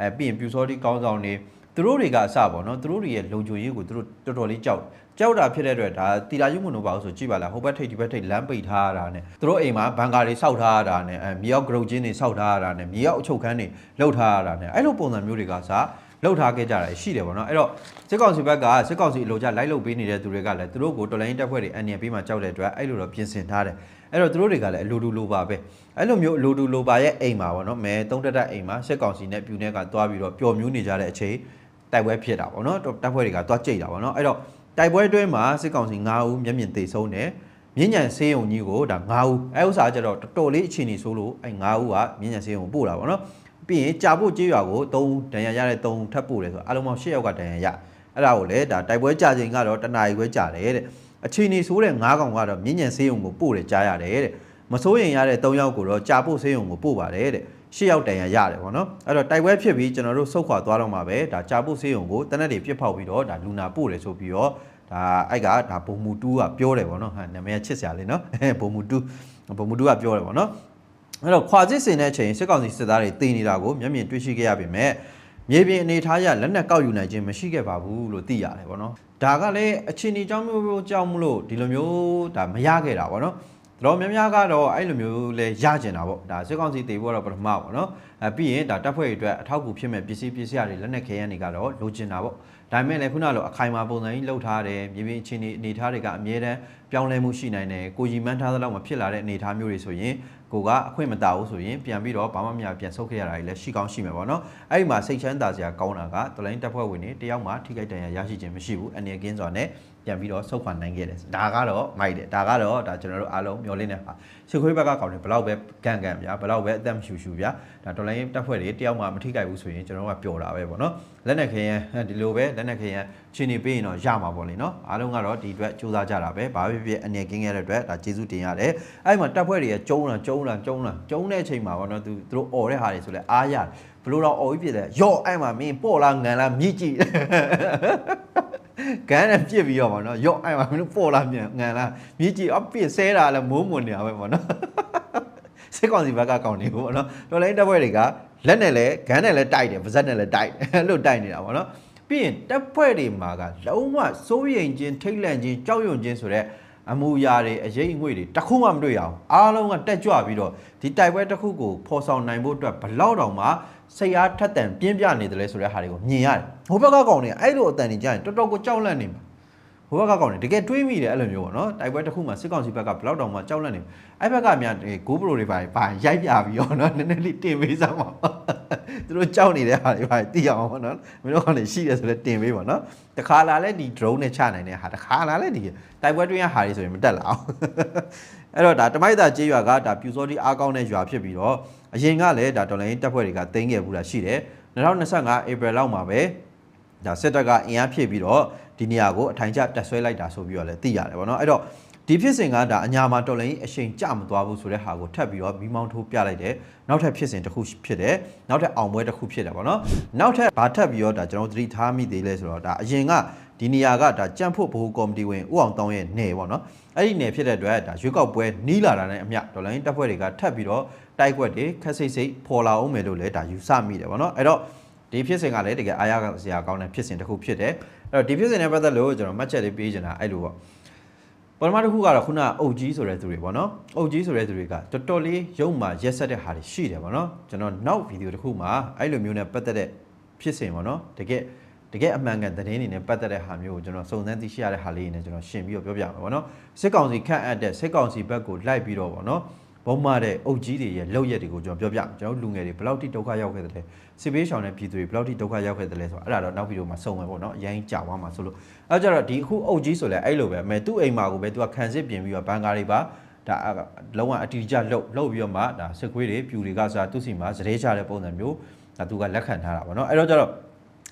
A: အဲပြီးရင်ပြူစောတိကောင်းဆောင်တွေသူတို့တွေကအစပေါ့နော်သူတို့တွေရဲ့လုံခြုံရေးကိုသူတို့တော်တော်လေးကြောက်ကြောက်တာဖြစ်တဲ့အတွက်ဒါတီလာယူမွန်တို့ပါလို့ဆိုကြည့်ပါလားဟိုဘက်ထိပ်ဒီဘက်ထိပ်လမ်းပိတ်ထားရတာနဲ့သူတို့အိမ်မှာဘန်ကာတွေစောက်ထားရတာနဲ့အဲမြေရောက်ဂရုတ်ချင်းတွေစောက်ထားရတာနဲ့မြေရောက်အချုပ်ခန်းတွေလှုပ်ထားရတာနဲ့အဲ့လိုပုံစံမျိုးတွေကစလှုပ်ထားခဲ့ကြတာရှိတယ်ပေါ့နော်အဲ့တော့စစ်ကောင်စီဘက်ကစစ်ကောင်စီအလိုကြလိုက်လုပ်ပေးနေတဲ့သူတွေကလည်းသူတို့ကိုတော်လိုင်းတပ်ဖွဲ့တွေအန်ရပေးမှကြောက်တဲ့အတွက်အဲ့လိုတော့ပြင်ဆင်ထားတယ် အဲ့တော့သူတို့တွေကလည်းအလိုတူလိုပါပဲအဲ့လိုမျိုးအလိုတူလိုပါရဲ့အိမ်မှာပေါ့နော်မဲသုံးတက်တက်အိမ်မှာစစ်ကောင်စီနဲ့ပြူနဲ့ကသွားပြီးတော့ပျော်မြူးနေကြတဲ့အချိန်တိုက်ပွဲဖြစ်တာပေါ့နော်တပ်ဖွဲ့တွေကသွားကြိတ်တာပေါ့နော်အဲ့တော့တိုက်ပွဲအတွင်းမှာစစ်ကောင်စီ9ဦးမျက်မြင်သေဆုံးတယ်မြင့်ညံဆေးရုံကြီးကိုဒါ9ဦးအဲဥစ္စာကျတော့တော်တော်လေးအခြေအနေဆိုးလို့အဲ9ဦးကမြင့်ညံဆေးရုံကိုပို့တာပေါ့နော်ပြီးရင်ကြာဖို့ကြေးရွာကို3ဦးဒဏ်ရာရတဲ့3ဦးထပ်ပို့တယ်ဆိုတော့အလုံးပေါင်း10ယောက်ကဒဏ်ရာရအဲ့ဒါကိုလည်းဒါတိုက်ပွဲကြာချိန်ကတော့တနာရီခွဲကြာတယ်တဲ့ အခြေအနေဆိုးတဲ့9ကောင်ကတော့မြင့်ညံဆေးရုံကိုပို့တယ်ကြားရတယ်တဲ့မစိုးရင်ရတဲ့3ယောက်ကိုတော့ကြာဖို့ဆေးရုံကိုပို့ပါတယ်တဲ့ရှစ်ယောက်တန်ရရတယ်ပေါ့နော်အဲ့တော့တိုက်ပွဲဖြစ်ပြီးကျွန်တော်တို့ဆုတ်ခွာသွားတော့မှာပဲဒါကြာပုတ်ဆေးရုံကိုတနက်တွေပြစ်ဖောက်ပြီးတော့ဒါလူနာပို့တယ်ဆိုပြီးတော့ဒါအဲ့ကဒါဘုံမူတူးကပြောတယ်ပေါ့နော်ဟာနာမည်ချစ်စရာလေးနော်ဘုံမူတူးဘုံမူတူးကပြောတယ်ပေါ့နော်အဲ့တော့ခွာစစ်စင်တဲ့အချိန်စစ်ကောင်စီစစ်သားတွေတည်နေတာကိုမျက်မြင်တွေ့ရှိခဲ့ရပေမဲ့ မြေပြင်အနေထားရလက်နက်ကောက်ယူနိုင်ခြင်းမရှိခဲ့ပါဘူးလို့သိရတယ်ပေါ့နော်ဒါကလည်းအချင်းဒီကြောင့်မျိုးမျိုးကြောင့်မလို့ဒီလိုမျိုးဒါမရခဲ့တာပေါ့နော်တော်များများကတော့အဲ့လိုမျိုးလဲရကျင်တာပေါ့ဒါစစ်ကောင်စီတည်ဖို့တော့ပထမပေါ့နော်အဲပြီးရင်ဒါတပ်ဖွဲ့တွေအတွက်အထောက်အကူဖြစ်မဲ့ပစ္စည်းပစ္စည်းတွေလက်နက်ခဲယမ်းတွေကတော့လိုချင်တာပေါ့ဒါပေမဲ့လည်းခုနလိုအခိုင်အမာပုံစံကြီးလှုပ်ထားတယ်မြေပြင်အခြေအနေအနေထားတွေကအမြဲတမ်းပြောင်းလဲမှုရှိနိုင်တယ်ကိုကြီးမှန်းထားသလောက်မဖြစ်လာတဲ့အနေထားမျိုးတွေဆိုရင် ကိုကအခွင့်မတာဘူးဆိုရင်ပြန်ပြီးတော့ဘာမှမရပြန်ဆုတ်ခဲ့ရတာတွေလည်းရှိကောင်းရှိမှာပေါ့နော်အဲ့ဒီမှာစိတ်ချမ်းသာစရာကောင်းတာကတလိုင်းတပ်ဖွဲ့ဝင်တွေတယောက်မှထိခိုက်ဒဏ်ရာရရှိခြင်းမရှိဘူးအနေကင်းစွာနဲ့ပြန်ပြီးတော့ဆုတ်ခွာနိုင်ခဲ့တယ်ဒါကတော့မိုက်တယ်ဒါကတော့ဒါကျွန်တော်တို့အားလုံးမျှော်လင့်နေတာရှစ်ခွေးဘက်ကကောင်းတယ်ဘလောက်ပဲကန်ကန်ဗျာဘလောက်ပဲအသက်မရှူရှူဗျာဒါတော်လိုင်းတပ်ဖွဲ့တွေတယောက်မှမထိခိုက်ဘူးဆိုရင်ကျွန်တော်တို့ကပျော်တာပဲပေါ့နော်လက်နက်ခဲယမ်းဒီလိုပဲလက်နက်ခဲယမ်းချင်းနေပေးရင်တော့ရမှာပေါ့လေနော်အားလုံးကတော့ဒီအတွက်စူးစမ်းကြတာပဲဘာဖြစ်ဖြစ်အနေကင်းခဲ့တဲ့အတွက်ဒါကျေးဇူးတင်ရတယ်အဲ့မှာတပ်ဖွဲ့တွေကကျုံးလာကျုံးလာကျုံးလာကျုံးတဲ့အချိန်မှာပေါ့နော်သူသူတို့អော်တဲ့ဟာတွေဆိုလဲအားရတယ်ဘလို့တော့អော်ပြီးပြတယ်ယော့အဲ့မှာမင်းပေါ့လားငံလားမြည်ကြည့် ကန်းနဲ့ပြစ်ပြီးတော့ဗောနော်ယော့အဲ့မှာမင်းပေါ့လားမြန်ငံလားမြည်ကြည့်အပြစ်ဆဲတာလဲမိုးမွန်နေရပဲဗောနော်စစ်ကောင်စီဘက်ကကောင်းနေဘူးဗောနော်တော်လိုင်းတပ်ဖွဲ့တွေကလက်နဲ့လဲဂန်းနဲ့လဲတိုက်တယ်ပါဇက်နဲ့လဲတိုက်တယ်အဲ့လိုတိုက်နေတာဗောနော်ပြီးရင်တပ်ဖွဲ့တွေမှာကလုံးဝစိုးရိမ်ခြင်းထိတ်လန့်ခြင်းကြောက်ရွံ့ခြင်းဆိုတဲ့ အမူအရာတွေအရေးအငွေ့တွေတစ်ခုမှမတွေ့ရအောင်အားလုံးကတက်ကြွပြီးတော့ဒီတိုက်ပွဲတစ်ခုကိုဖော်ဆောင်နိုင်ဖို့အတွက်ဘလောက်တောင်မှစိတ်အားထက်သန်ပြင်းပြနေတယ်လဲဆိုတဲ့ဟာတွေကိုမြင်ရတယ်ဟိုဘက်ကကောင်တွေအဲ့လိုအတန်တွေကြားရင်တော်တော်ကိုကြောက်လန့်နေမှာ ဟိုဘက်ကကောင်းတယ်တကယ်တွေးမိတယ်အဲ့လိုမျိုးပေါ့နော်တိုက်ပွဲတစ်ခုမှစစ်ကောင်စီဘက်ကဘယ်လောက်တောင်မှကြောက်လန့်နေအဲ့ဘက်ကများဂိုးပရိုတွေပါပါရိုက်ပြပြီးတော့နော်နည်းနည်းလေးတင်ပေးစမ်းပါသူတို့ကြောက်နေတဲ့ဟာတွေပါသိအောင်ပေါ့နော်မင်းတို့ကောင်တွေရှိတယ်ဆိုလဲတင်ပေးပါနော်တခါလာလဲဒီ drone နဲ့ချနိုင်တဲ့ဟာတခါလာလဲဒီတိုက်ပွဲတွင်းရဟာတွေဆိုရင်မတက်လာအောင်အဲ့တော့ဒါတမိုက်တာကြေးရွာကဒါပြူစောတိအားကောင်းတဲ့ရွာဖြစ်ပြီးတော့အရင်ကလည်းဒါတော်လိုင်းတပ်ဖွဲ့တွေကတင်းခဲ့ဘူးလားရှိတယ်2025 April လောက်မှာပဲဒါစစ်တပ်ကအင်အားဖြည့်ပြီးတော့ ဒီနေရာကိုအထိုင်ကျတက်ဆွဲလိုက်တာဆိုပြီးတော့လည်းသိရတယ်ဗောနော်အဲ့တော့ဒီဖြစ်စဉ်ကဒါအညာမှာတော်လိုင်းအရှိန်ကျမသွားဘူးဆိုတဲ့ဟာကိုထပ်ပြီးတော့မိမောင်းထိုးပြလိုက်တယ်နောက်ထပ်ဖြစ်စဉ်တစ်ခုဖြစ်တယ်နောက်ထပ်အောင်ပွဲတစ်ခုဖြစ်တယ်ဗောနော်နောက်ထပ်ဘာထပ်ပြီးတော့ဒါကျွန်တော်သတိထားမိသေးလဲဆိုတော့ဒါအရင်ကဒီနေရာကဒါကြံ့ဖို့ဘ ਹੁ ကော်မတီဝင်ဦးအောင်တောင်းရဲ့နယ်ဗောနော်အဲ့ဒီနယ်ဖြစ်တဲ့အတွက်ဒါရွေးကောက်ပွဲနီးလာတာနဲ့အမျှတော်လိုင်းတပ်ဖွဲ့တွေကထပ်ပြီးတော့တိုက်ကွက်တွေခက်စိတ်စိတ်ပေါ်လာအောင်မယ်လို့လည်းဒါယူဆမိတယ်ဗောနော်အဲ့တော့ ဒီဖြစ်စဉ်ကလည်းတကယ်အားရစရာကောင်းတဲ့ဖြစ်စဉ်တစ်ခုဖြစ်တယ်အဲ့တော့ဒီဖြစ်စဉ်နဲ့ပတ်သက်လို့ကျွန်တော်မှတ်ချက်လေးပေးချင်တာအဲ့လိုပေါ့ပထမတစ်ခုကတော့ခုနအုတ်ကြီးဆိုတဲ့သူတွေပေါ့နော်အုတ်ကြီးဆိုတဲ့သူတွေကတော်တော်လေးရုံမှရက်ဆက်တဲ့ဟာတွေရှိတယ်ပေါ့နော်ကျွန်တော်နောက်ဗီဒီယိုတစ်ခုမှာအဲ့လိုမျိုးနဲ့ပတ်သက်တဲ့ဖြစ်စဉ်ပေါ့နော်တကယ်တကယ်အမှန်ကန်သတင်းတွေနဲ့ပတ်သက်တဲ့ဟာမျိုးကိုကျွန်တော်စုံစမ်းသိရှိရတဲ့ဟာလေးတွေနဲ့ကျွန်တော်ရှင်းပြီးတော့ပြောပြမှာပေါ့နော်စစ်ကောင်စီခန့်အပ်တဲ့စစ်ကောင်စီဘက်ကိုလိုက်ပြီးတော့ပေါ့နော် ဘုံမတဲ့အုတ်ကြီးတွေရဲ့လောက်ရက်တွေကိုကျွန်တော်ပြောပြမယ်ကျွန်တော်လူငယ်တွေဘယ်လောက်ထိဒုက္ခရောက်ခဲ့တယ်လဲစစ်ဘေးရှောင်တဲ့ပြည်သူတွေဘယ်လောက်ထိဒုက္ခရောက်ခဲ့တယ်လဲဆိုတော့အဲ့ဒါတော့နောက်ဗီဒီယိုမှာစုံမယ်ပေါ့နော်အရင်ကြာသွားမှာဆိုလို့အဲ့ကြတော့ဒီအခုအုတ်ကြီးဆိုလဲအဲ့လိုပဲအမေသူ့အိမ်မှာကိုပဲသူကခံစစ်ပြင်ပြီးတော့ဘန်ကားတွေပါဒါလုံးဝအတီးကျလှုပ်လှုပ်ပြီးတော့မှဒါစစ်ခွေးတွေပြူတွေကစားသူ့စီမှာစရဲချတဲ့ပုံစံမျိုးဒါသူကလက်ခံထားတာပေါ့နော်အဲ့တော့ကြတော့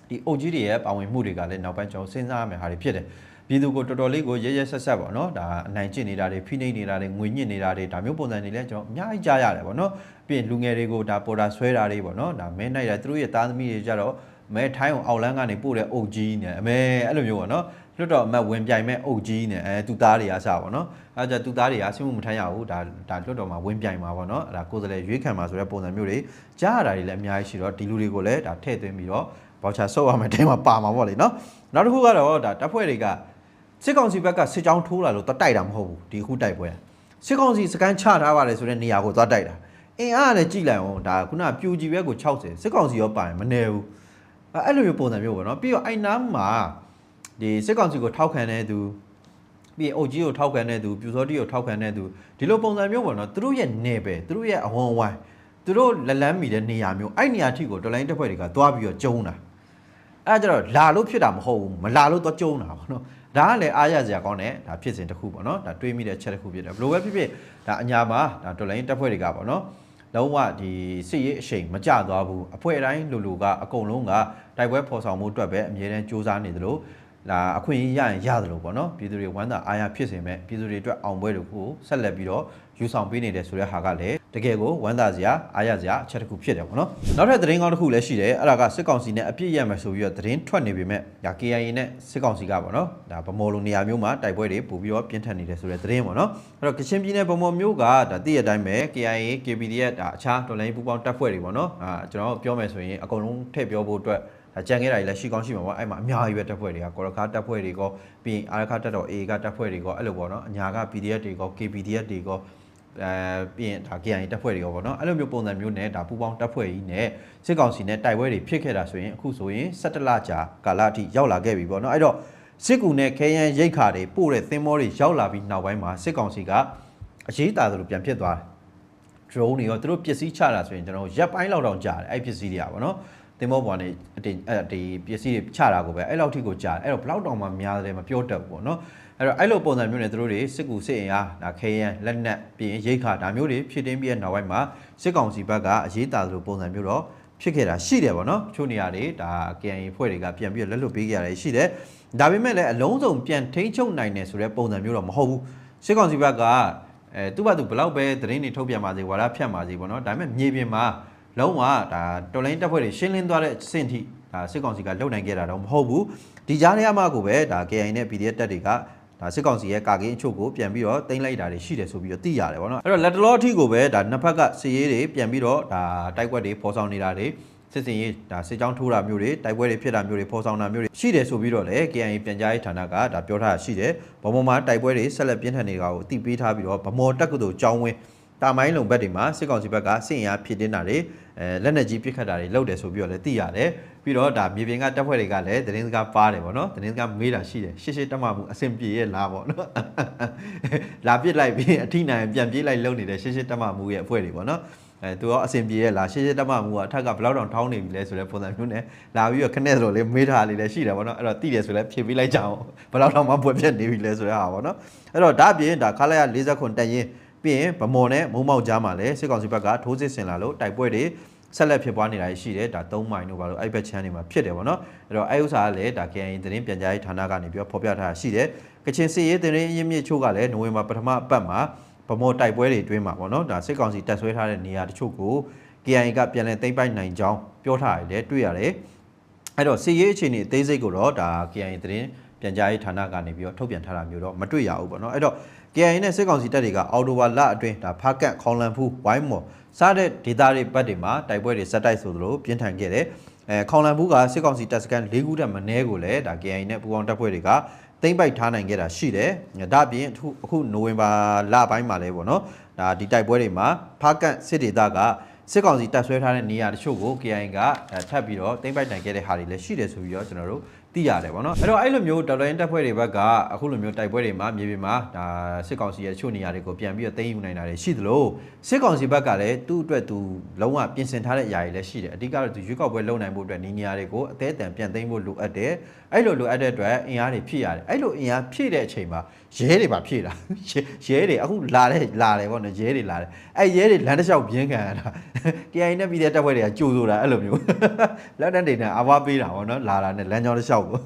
A: ဒီအုတ်ကြီးတွေရဲ့ပါဝင်မှုတွေကလည်းနောက်ပိုင်းကျွန်တော်စဉ်းစားရမယ်ဟာတွေဖြစ်တယ် ပြည်သူကိုတော်တော်လေးကိုရဲရဲဆက်ဆက်ပေါ့နော်ဒါအနိုင်ကျင့်နေတာတွေဖိနှိပ်နေတာတွေငွေညစ်နေတာတွေဒါမျိုးပုံစံတွေလည်းကျွန်တော်အများကြီးကြားရတယ်ပေါ့နော်ပြီးရင်လူငယ်တွေကိုဒါပေါ်တာဆွဲတာတွေပေါ့နော်ဒါမဲနိုင်တာသူတို့ရဲ့သားသမီးတွေကြတော့မဲထိုင်းအောင်အောက်လန်းကနေပို့တဲ့အုတ်ကြီးနဲ့အမဲအဲ့လိုမျိုးပေါ့နော်လွတ်တော်အမတ်ဝင်ပြိုင်မဲ့အုတ်ကြီးနဲ့အဲသူသားတွေအားစားပေါ့နော်အဲကြသူသားတွေကဆင်းမှုမထမ်းရဘူးဒါဒါလွတ်တော်မှာဝင်ပြိုင်မှာပေါ့နော်အဲ့ဒါကိုယ်စလဲရွေးခံမှာဆိုတဲ့ပုံစံမျိုးတွေကြားရတာတွေလည်းအများကြီးရှိတော့ဒီလူတွေကိုလည်းဒါထည့်သွင်းပြီးတော့ဘောက်ချာဆုပ်ရမယ်တဲမှာပါမှာပေါ့လေနော်နောက်တစ်ခုကတော့ဒါတပ်ဖွဲ့တွေက စစ်ကောင်စီဘက်ကစစ်ကြောင်းထိုးလာလို့တော့တိုက်တာမဟုတ်ဘူးဒီခုတိုက်ပွဲစစ်ကောင်စီစကန်ချထားပါတယ်ဆိုတဲ့နေရာကိုသွားတိုက်တာအင်အားကလည်းကြည်လိုက်အောင်ဒါခုနပြူကြီးဘက်ကို60စစ်ကောင်စီရောပါတယ်မနေဘူးအဲ့လိုမျိုးပုံစံမျိုးပေါ့နော်ပြီးတော့အဲ့နားမှာဒီစစ်ကောင်စီကိုထောက်ခံတဲ့သူပြီးရင်အုတ်ကြီးကိုထောက်ခံတဲ့သူပြူစောတိကိုထောက်ခံတဲ့သူဒီလိုပုံစံမျိုးပေါ့နော်သူတို့ရဲ့နေပဲသူတို့ရဲ့အဝန်းဝိုင်းသူတို့လက်လန်းမီတဲ့နေရာမျိုးအဲ့နေရာထိကိုတော်လိုင်းတက်ဖွဲ့တွေကသွားပြီးတော့ကျုံးတာအဲ့ဒါကြတော့လာလို့ဖြစ်တာမဟုတ်ဘူးမလာလို့တော့ကျုံးတာပေါ့နော် ဒါကလည်းအားရစရာကောင်းတဲ့ဒါဖြစ်စဉ်တစ်ခုပေါ့နော်ဒါတွေးမိတဲ့ချက်တစ်ခုဖြစ်တယ်ဘယ်လိုပဲဖြစ်ဖြစ်ဒါအညာမှာဒါတော်လိုင်းတက်ဖွဲ့တွေကပေါ့နော်လုံးဝဒီစစ်ရေးအရှိန်မကြသွားဘူးအဖွဲ့တိုင်းလူလူကအကုန်လုံးကတိုက်ပွဲဖော်ဆောင်မှုအတွက်ပဲအမြဲတမ်းစူးစမ်းနေသလိုဒါအခွင့်အရေးရရင်ရတယ်လို့ပေါ့နော်ပြည်သူတွေဝမ်းသာအားရဖြစ်စေမဲ့ပြည်သူတွေအတွက်အောင်ပွဲတွေကိုဆက်လက်ပြီးတော့ယူဆောင်ပေးနေတယ်ဆိုတဲ့ဟာကလည်း တကယ်ကိုဝမ်းသာစရာအားရစရာအချက်တစ်ခုဖြစ်တယ်ပေါ့နော်နောက်ထပ်သတင်းကောင်းတစ်ခုလည်းရှိတယ်အဲ့ဒါကစစ်ကောင်စီနဲ့အပြစ်ရမယ်ဆိုပြီးတော့သတင်းထွက်နေပေမဲ့ဒါ KIA နဲ့စစ်ကောင်စီကပေါ့နော်ဒါဗမော်လိုနေရာမျိုးမှာတိုက်ပွဲတွေပို့ပြီးတော့ပြင်းထန်နေတယ်ဆိုတဲ့သတင်းပေါ့နော်အဲ့တော့ကချင်ပြည်နယ်ဗမော်မျိုးကဒါတည့်ရတိုင်းပဲ KIA KPDF ဒါအခြားတော်လိုင်းပူပေါင်းတပ်ဖွဲ့တွေပေါ့နော်အာကျွန်တော်ပြောမယ်ဆိုရင်အကုန်လုံးထည့်ပြောဖို့အတွက်ဒါကြံခဲ့တာကြီးလည်းရှိကောင်းရှိမှာပေါ့အဲ့မှာအများကြီးပဲတပ်ဖွဲ့တွေကကောရခါတပ်ဖွဲ့တွေကောပြီးရင်အာရခတပ်တော် AA ကတပ်ဖွဲ့တွေကောအဲ့လိုပေါ့နော်အညာက PDF တွေကော KPDF တွေကော အဲပြီးရင်ဒါ KIA တပ်ဖွဲ့တွေရောပေါ့နော်အဲ့လိုမျိုးပုံစံမျိုးနဲ့ဒါပူပေါင်းတပ်ဖွဲ့ကြီးနဲ့စစ်ကောင်စီနဲ့တိုက်ပွဲတွေဖြစ်ခဲ့တာဆိုရင်အခုဆိုရင်17လကြာကာလအထိရောက်လာခဲ့ပြီပေါ့နော်အဲ့တော့စစ်ကူနဲ့ခဲယမ်းရိတ်ခါတွေပို့တဲ့သင်္ဘောတွေရောက်လာပြီးနောက်ပိုင်းမှာစစ်ကောင်စီကအရေးတာသလိုပြန်ဖြစ်သွားတယ် drone တွေရောသူတို့ပစ္စည်းချတာဆိုရင်ကျွန်တော်ရက်ပိုင်းလောက်တောင်ကြာတယ်အဲ့ပစ္စည်းတွေကပေါ့နော် တင်မောပေါ်နေအတင်အဲ့ဒီပစ္စည်းတွေချတာကိုပဲအဲ့လောက်ထိကိုကြာတယ်အဲ့တော့ဘလောက်တောင်မှများတယ်မပြောတတ်ဘူးပေါ့နော်အဲ့တော့အဲ့လိုပုံစံမျိုးနဲ့သူတို့တွေစစ်ကူစစ်အင်အားဒါခဲယမ်းလက်နက်ပြီးရင်ရိတ်ခါဒါမျိုးတွေဖြစ်တင်းပြီးတဲ့နောက်ပိုင်းမှာစစ်ကောင်စီဘက်ကအရေးတာသလိုပုံစံမျိုးတော့ဖြစ်ခဲ့တာရှိတယ်ပေါ့နော်ချို့နေရာတွေဒါ KNY ဖွဲ့တွေကပြန်ပြီးလက်လွတ်ပေးကြရတယ်ရှိတယ်ဒါပေမဲ့လည်းအလုံးစုံပြန်ထိန်းချုပ်နိုင်တယ်ဆိုတဲ့ပုံစံမျိုးတော့မဟုတ်ဘူးစစ်ကောင်စီဘက်ကအဲသူ့ဘာသူဘလောက်ပဲသတင်းတွေထုတ်ပြန်ပါစေဝါဒဖြန့်ပါစေပေါ့နော်ဒါပေမဲ့မြေပြင်မှာ လုံးဝဒါတော်လိုင်းတပ်ဖွဲ့တွေရှင်းလင်းသွားတဲ့အဆင့်ထိဒါစစ်ကောင်စီကလုံနိုင်ခဲ့တာတော့မဟုတ်ဘူးဒီကြားထဲမှာကိုပဲဒါ KNY နဲ့ PDF တပ်တွေကဒါစစ်ကောင်စီရဲ့ကာကင်းအချို့ကိုပြန်ပြီးတော့တင်လိုက်တာတွေရှိတယ်ဆိုပြီးတော့သိရတယ်ဗောနော်အဲ့တော့လက်တလောအထိကိုပဲဒါနှစ်ဖက်ကစစ်ရေးတွေပြန်ပြီးတော့ဒါတိုက်ကွက်တွေပေါ်ဆောင်နေတာတွေစစ်စင်ရေးဒါစစ်ကြောင်းထိုးတာမျိုးတွေတိုက်ပွဲတွေဖြစ်တာမျိုးတွေဖော်ဆောင်တာမျိုးတွေရှိတယ်ဆိုပြီးတော့လည်း KIA ပြန်ကြားရေးဌာနကဒါပြောထားတာရှိတယ်ဗမော်မှာတိုက်ပွဲတွေဆက်လက်ပြင်းထန်နေတာကိုအသိပေးထားပြီးတော့ဗမော်တက္ကသိုလ်ကျောင်းဝင်း တာမိုင်းလုံဘက်တွေမှာစစ်ကောင်စီဘက်ကစစ်အင်အားဖြစ်တင်းတာတွေအဲလက်နက်ကြီးပစ်ခတ်တာတွေလုပ်တယ်ဆိုပြီးတော့လည်းသိရတယ်ပြီးတော့ဒါမြေပြင်ကတပ်ဖွဲ့တွေကလည်းသတင်းစကားပါတယ်ဗောနော်သတင်းစကားမေးတာရှိတယ်ရှေ့ရှေ့တက်မှမှုအဆင်ပြေရဲ့လားဗောနော်လာပစ်လိုက်ပြီးအထိနိုင်ပြန်ပြေးလိုက်လုံနေတဲ့ရှေ့ရှေ့တက်မှမှုရဲ့အဖွဲ့တွေဗောနော်အဲသူရောအဆင်ပြေရဲ့လားရှေ့ရှေ့တက်မှမှုကအထက်ကဘယ်လောက်တောင်ထောင်းနေပြီလဲဆိုတဲ့ပုံစံမျိုးနဲ့လာပြီးတော့ခနဲ့ဆိုတော့လေမေးထားလေးလည်းရှိတယ်ဗောနော်အဲ့တော့တိတယ်ဆိုလည်းဖြေပေးလိုက်ကြအောင်ဘယ်လောက်တောင်မှပွက်ပြက်နေပြီလဲဆိုတဲ့ဟာဗောနော်အဲ့တော့ဒါအပြင်ဒါခလာရ40ခွန်တက်ရင် ပြီးရင်ဗမော်နဲ့မုံမောက်ကြားမှာလည်းစစ်ကောင်စီဘက်ကထိုးစစ်ဆင်လာလို့တိုက်ပွဲတွေဆက်လက်ဖြစ်ပွားနေတာရှိတယ်ဒါ3မိုင်တို့ဘာလို့အဲ့ဘက်ချမ်းတွေမှာဖြစ်တယ်ဗောနော်အဲ့တော့အဲ့ဥစ္စာကလည်းဒါ KN သတင်းပြန်ကြားရေးဌာနကနေပြီးတော့ဖော်ပြထားတာရှိတယ်ကချင်စစ်ရေးသတင်းအရင်းမြစ်ချို့ကလည်းနိုဝင်ဘာပထမအပတ်မှာဗမော်တိုက်ပွဲတွေအတွင်းမှာဗောနော်ဒါစစ်ကောင်စီတက်ဆွဲထားတဲ့နေရာတချို့ကို KN ကပြန်လည်သိမ်းပိုက်နိုင်ကြောင်းပြောထားရတယ်တွေ့ရတယ်အဲ့တော့စစ်ရေးအခြေအနေအသေးစိတ်ကိုတော့ဒါ KN သတင်းပြန်ကြားရေးဌာနကနေပြီးတော့ထုတ်ပြန်ထားတာမျိုးတော့မတွေ့ရဘူးပေါ့နော်အဲ့တော့ KIA နဲ့စစ်ကောင်စီတပ်တွေကအော်တိုဝါလအတွင်းဒါဖားကန့်ခေါင်လန်ဖူးဝိုင်းမော်စားတဲ့ဒေသတွေဘက်တွေမှာတိုက်ပွဲတွေဆက်တိုက်ဆိုသလိုပြင်းထန်ခဲ့တယ်အဲခေါင်လန်ဖူးကစစ်ကောင်စီတပ်စခန်း၄ခုတက်မနှဲကိုလည်းဒါ KIA နဲ့ပူးပေါင်းတပ်ဖွဲ့တွေကသိမ့်ပိုက်ထားနိုင်ခဲ့တာရှိတယ်ဒါအပြင်အခုအခုနိုဝင်ဘာလပိုင်းမှာလဲပေါ့နော်ဒါဒီတိုက်ပွဲတွေမှာဖားကန့်စစ်ဒေသကစစ်ကောင်စီတပ်ဆွဲထားတဲ့နေရာတချို့ကို KIA ကအဲထပ်ပြီးတော့သိမ့်ပိုက်နိုင်ခဲ့တဲ့ဟာတွေလည်းရှိတယ်ဆိုပြီးတော့ကျွန်တော်တို့ သိရတယ်ပေါ့နော်အဲ့တော့အဲ့လိုမျိုးတော်လိုင်းတပ်ဖွဲ့တွေဘက်ကအခုလိုမျိုးတိုက်ပွဲတွေမှာမြေပြင်မှာဒါစစ်ကောင်စီရဲ့တချို့နေရာတွေကိုပြန်ပြီးတော့သိမ်းယူနိုင်တာတွေရှိသလိုစစ်ကောင်စီဘက်ကလည်းသူ့အတွက်သူလုံးဝပြင်ဆင်ထားတဲ့အရာတွေလည်းရှိတယ်အဓိကတော့သူရွေးကောက်ပွဲလုပ်နိုင်ဖို့အတွက်ဒီနေရာတွေကိုအသေးအတန်ပြန်သိမ်းဖို့လိုအပ်တယ်အဲ့လိုလိုအပ်တဲ့အတွက်အင်အားတွေဖြည့်ရတယ်အဲ့လိုအင်အားဖြည့်တဲ့အချိန်မှာရဲတွေပါဖြည့်တာရဲတွေအခုလာတဲ့လာတယ်ပေါ့နော်ရဲတွေလာတယ်အဲ့ရဲတွေလမ်းတစ်လျှောက်ပြင်းခံရတာ KI နဲ့ပြည်တဲ့တပ်ဖွဲ့တွေကကြိုးဆိုတာအဲ့လိုမျိုးလက်တန်းတွေနဲ့အဝါပေးတာပေါ့နော်လာတာနဲ့လမ်းကြောင်းတစ်လျှောက်ကို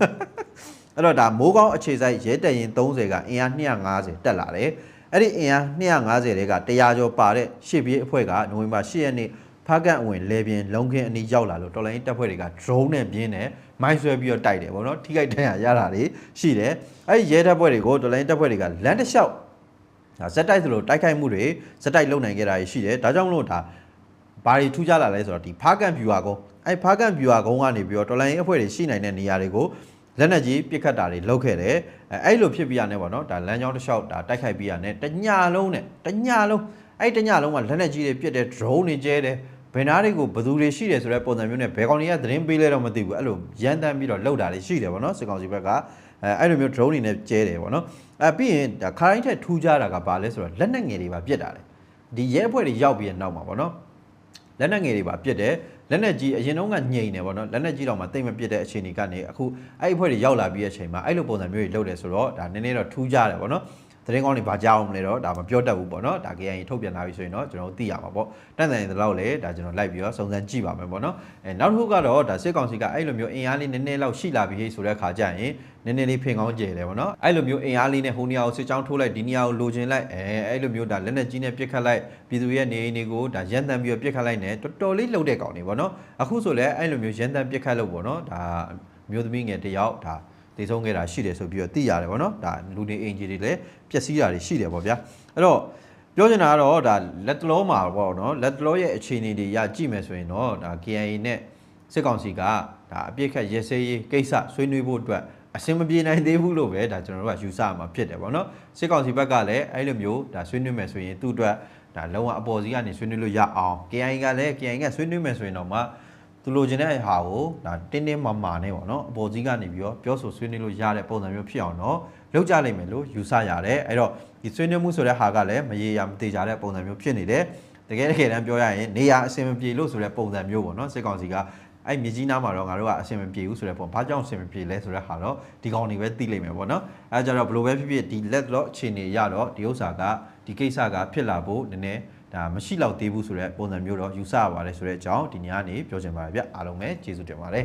A: အဲ့တော့ဒါမိုးကောင်းအခြေစိုက်ရဲတပ်ရင်30ကအင်အား250တက်လာတယ်အဲ့ဒီအင်အား250တွေက100ကျော်ပါတဲ့ရှေ့ပြေးအဖွဲ့ကနိုဝင်ဘာ10ရက်နေ့ဖားကန်အဝင်လေပြင်းလုံခင်းအနီးရောက်လာလို့တော်လိုင်းတပ်ဖွဲ့တွေက drone နဲ့ပြင်းတယ်မိုင်းဆွဲပြီးတော့တိုက်တယ်ဗောနော်ထိခိုက်ဒဏ်ရာရတာတွေရှိတယ်အဲ့ဒီရဲတပ်ဖွဲ့တွေကိုတော်လိုင်းတပ်ဖွဲ့တွေကလမ်းတစ်လျှောက်ဒါဇက်တိုက်သလိုတိုက်ခိုက်မှုတွေဇက်တိုက်လုပ်နိုင်ခဲ့တာရှိတယ်ဒါကြောင့်မလို့ဒါဘာတွေထူးခြားလာလဲဆိုတော့ဒီဖားကန်ဗျူဟာကုန်း အဲ့ဖားကန်ဗျူဟာကုန်းကနေပြီးတော့တော်လိုင်းအဖွဲ့တွေရှိနိုင်တဲ့နေရာတွေကိုလက်နက်ကြီးပစ်ခတ်တာတွေလုပ်ခဲ့တယ်အဲအဲ့လိုဖြစ်ပြီးရနေပေါ့နော်ဒါလမ်းကြောင်းတစ်လျှောက်ဒါတိုက်ခိုက်ပြီးရနေတညလုံးနဲ့တညလုံးအဲ့တညလုံးကလက်နက်ကြီးတွေပစ်တယ် drone တွေကျဲတယ်ဘယ်နာတွေကိုဘယ်သူတွေရှိတယ်ဆိုတဲ့ပုံစံမျိုးနဲ့ဘယ်ကောင်တွေကသတင်းပေးလဲတော့မသိဘူးအဲ့လိုရန်တမ်းပြီးတော့လှုပ်တာတွေရှိတယ်ပေါ့နော်စစ်ကောင်စီဘက်ကအဲအဲ့လိုမျိုး drone တွေနဲ့ကျဲတယ်ပေါ့နော်အဲပြီးရင်ဒါခရိုင်းထက်ထူးခြားတာကဘာလဲဆိုတော့လက်နက်ငယ်တွေပါပြစ်တာလေဒီရဲအဖွဲ့တွေရောက်ပြီးတဲ့နောက်မှာပေါ့နော်လက်နက်ငယ်တွေပါပြစ်တယ် လက်နက်ကြီးအရင်တုန်းကညိန်တယ်ပေါ့နော်လက်နက်ကြီးတော့မှတိတ်မပြစ်တဲ့အခြေအနေကနေအခုအဲ့ဒီအဖွဲ့တွေရောက်လာပြီးတဲ့အချိန်မှာအဲ့လိုပုံစံမျိုးတွေလုပ်တယ်ဆိုတော့ဒါနည်းနည်းတော့ထူးခြားတယ်ပေါ့နော် သတင်းကောင်းတွေဘာကြောက်အောင်လဲတော့ဒါမပြောတတ်ဘူးပေါ့နော်ဒါ KIA ထုတ်ပြန်လာပြီဆိုရင်တော့ကျွန်တော်တို့သိရမှာပေါ့တန်တန်တဲ့လောက်လေဒါကျွန်တော်လိုက်ပြီးတော့စုံစမ်းကြည့်ပါမယ်ပေါ့နော်အဲနောက်တစ်ခုကတော့ဒါစစ်ကောင်စီကအဲ့လိုမျိုးအင်အားလေးနည်းနည်းလောက်ရှိလာပြီဆိုတဲ့ခါကျရင်နည်းနည်းလေးဖင်ကောင်းကျယ်တယ်ပေါ့နော်အဲ့လိုမျိုးအင်အားလေးနဲ့ဟိုနေရာကိုစစ်ကြောင်းထိုးလိုက်ဒီနေရာကိုလိုချင်လိုက်အဲအဲ့လိုမျိုးဒါလက်နက်ကြီးနဲ့ပြစ်ခတ်လိုက်ပြည်သူရဲ့နေအိမ်တွေကိုဒါရန်တမ်းပြီးတော့ပြစ်ခတ်လိုက်နေတော်တော်လေးလှုပ်တဲ့ကောင်တွေပေါ့နော်အခုဆိုလည်းအဲ့လိုမျိုးရန်တမ်းပြစ်ခတ်လို့ပေါ့နော်ဒါမျိုးသမီးငယ်တစ်ယောက်ဒါ တည်ဆုံးခဲ့တာရှိတယ်ဆိုပြီးတော့သိရတယ်ပေါ့နော်ဒါလူနေအင်ဂျီတွေလည်းပျက်စီးတာတွေရှိတယ်ပေါ့ဗျာအဲ့တော့ပြောချင်တာကတော့ဒါလက်တလောမှာပေါ့နော်လက်တလောရဲ့အခြေအနေတွေရကြည့်မယ်ဆိုရင်တော့ဒါ KIA နဲ့စစ်ကောင်စီကဒါအပြစ်ခတ်ရဲစဲရေးကိစ္စဆွေးနွေးဖို့အတွက်အဆင်မပြေနိုင်သေးဘူးလို့ပဲဒါကျွန်တော်တို့ကယူဆမှာဖြစ်တယ်ပေါ့နော်စစ်ကောင်စီဘက်ကလည်းအဲ့လိုမျိုးဒါဆွေးနွေးမယ်ဆိုရင်သူ့အတွက်ဒါလုံးဝအပေါ်စီးကနေဆွေးနွေးလို့ရအောင် KIA ကလည်း KIA ကဆွေးနွေးမယ်ဆိုရင်တော့မှ သူလိုချင်တဲ့ဟာကိုဒါတင်းတင်းမာမာနဲ့ပေါ့နော်အပေါ်စီးကနေပြီးတော့ပြောဆိုဆွေးနွေးလို့ရတဲ့ပုံစံမျိုးဖြစ်အောင်တော့လုပ်ကြနိုင်မယ်လို့ယူဆရတယ်အဲ့တော့ဒီဆွေးနွေးမှုဆိုတဲ့ဟာကလည်းမရေရာမသေးကြတဲ့ပုံစံမျိုးဖြစ်နေတယ်တကယ်တကယ်တမ်းပြောရရင်နေရာအဆင်မပြေလို့ဆိုတဲ့ပုံစံမျိုးပေါ့နော်စစ်ကောင်စီကအဲ့မြေကြီးနားမှာတော့ငါတို့ကအဆင်မပြေဘူးဆိုတဲ့ပုံဘာကြောင့်အဆင်မပြေလဲဆိုတဲ့ဟာတော့ဒီကောင်တွေပဲသိလိမ့်မယ်ပေါ့နော်အဲကြတော့ဘယ်လိုပဲဖြစ်ဖြစ်ဒီလက်တော့အခြေအနေရတော့ဒီဥစ္စာကဒီကိစ္စကဖြစ်လာဖို့နည်းနည်း ဒါမရှိတော့သေးဘူးဆိုတဲ့ပုံစံမျိုးတော့ယူဆရပါတယ်ဆိုတဲ့အကြောင်းဒီညနေပြောချင်ပါတယ်ဗျအားလုံးပဲကျေးဇူးတင်ပါတယ်